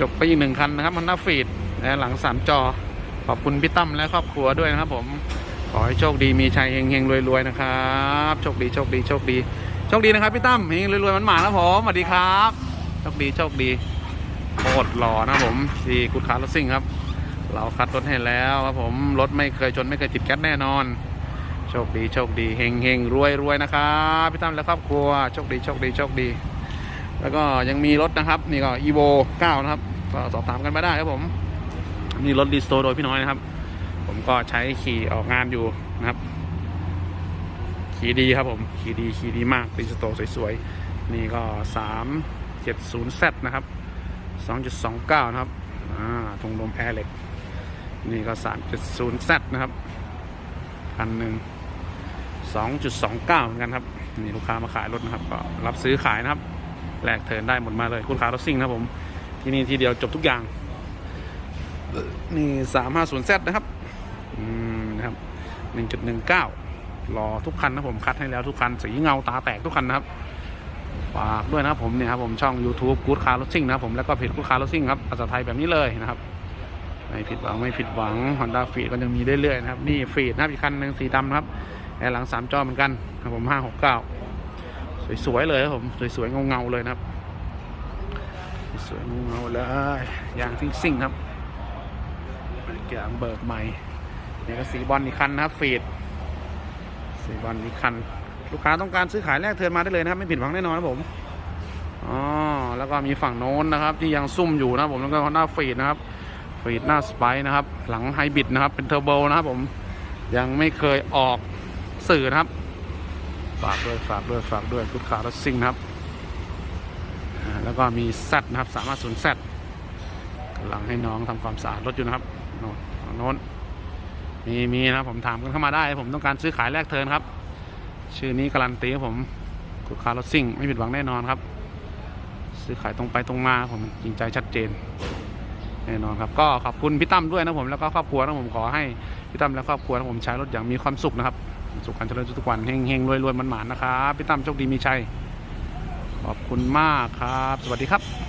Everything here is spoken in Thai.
จบไปอีกหนึ่งคันนะครับมันน่าฟีดหลังสามจอ ขอบคุณพี่ตั้มและครอบครัวด้วยนะครับผม ขอให้โชคดีมีชัยเฮงเฮงรวยๆนะครับ โชคดีโชคดีโชคดีโชคดีนะครับพี่ตั้มเฮงรวยๆมันหมาแล้วผมสวัสดีครับโชคดีโชคดีโคตรหล่อนะผมที่กุดคาร์รถซิ่งครับ เราคัดรถให้แล้วครับผมรถไม่เคยชนไม่เคยติดแก๊สแน่นอน โชคดีโชคดีเฮงเฮงรวยรวยนะครับพี่ตั้มและครอบครัวโชคดีโชคดีโชคดี แล้วก็ยังมีรถนะครับ นี่ก็ evo 9นะครับ ก็สอบถามกันมาได้ครับผม นี่รถดีสโตโดยพี่น้อยนะครับ ผมก็ใช้ขี่ออกงานอยู่นะครับ ขี่ดีครับผม ขี่ดีขี่ดีมากดีสโตสวยๆ นี่ก็ 370Z นะครับ2.29นะครับ อ่าทงลมแอร์เหล็ก นี่ก็ 3.0Z นะครับคันหนึ่ง2.29เหมือนกันครับ นี่ลูกค้ามาขายรถนะครับ ก็รับซื้อขายนะครับ แลกเทินได้หมดมาเลย คุณค้ารถซิ่งนะผม ที่นี่ทีเดียวจบทุกอย่าง นี่สามห้าศูนย์เซนะครับ อืมนะครับหนึ่งจุดหนึ่งเก้ารอทุกคันนะผมคัดให้แล้วทุกคัน สีเงาตาแตกทุกคันนะครับ ฝากด้วยนะผมเนี่ยครับผมช่อง YouTube Good Car Racing นะผมแล้วก็เพจ Good Car Racing ครับภาษาไทยแบบนี้เลยนะครับไม่ผิดหวังไม่ผิดหวัง Honda f e e d ก็ยังมีเรื่อยๆนะครับ นี่ฟีดนะครับอีกคันหนึ่งสีดำครับแอร์หลังสามจอเหมือนกันครับผมห้าหกเก้า สวยๆเลยครับผมสวยๆเงาๆเลยนะครับ สวยๆเงาๆเลยยางซิ่งๆครับยางเบิกใหม่เนี่ยก็สีบอลอีกคันนะครับฟีดสีบอลอีกคัน ลูกค้าต้องการซื้อขายแลกเทิร์นมาได้เลยนะครับ ไม่ผิดหวังแน่นอนครับผมอ๋อแล้วก็มีฝั่งโน้นนะครับ ที่ยังซุ่มอยู่นะครับผมแล้วก็หน้าฟีดนะครับฟีดหน้าสไปนะครับ หลังไฮบริดนะครับเป็นเทอร์โบนะครับผมยังไม่เคยออกสื่อนะครับ ฝากด้วยฝากด้วยฝากด้วยลูกค้ารถซิ่งนะครับ แล้วก็มีแซดนะครับสามารถศูนแซดกำลังให้น้องทำความสะอาดรถอยู่นะครับโน้นฝั่งโน้นมีมีนะผมถามกันเข้ามาได้ ผมต้องการซื้อขายแลกเทิร์นครับ ชื่อนี้การันตีกับผมลูกค้ารถซิ่งไม่ผิดหวังแน่นอนครับ ซื้อขายตรงไปตรงมาผมจริงใจชัดเจนแน่นอนครับก็ขอบคุณพี่ตั้มด้วยนะผมแล้วก็ครอบครัวนะผมขอให้พี่ตั้มและครอบครัวนะผมใช้รถอย่างมีความสุขนะครับ สุขการเจริญทุกวันเฮงเฮงรวยรวยมันหมานนะครับพี่ตั้มโชคดีมีชัยขอบคุณมากครับ สวัสดีครับ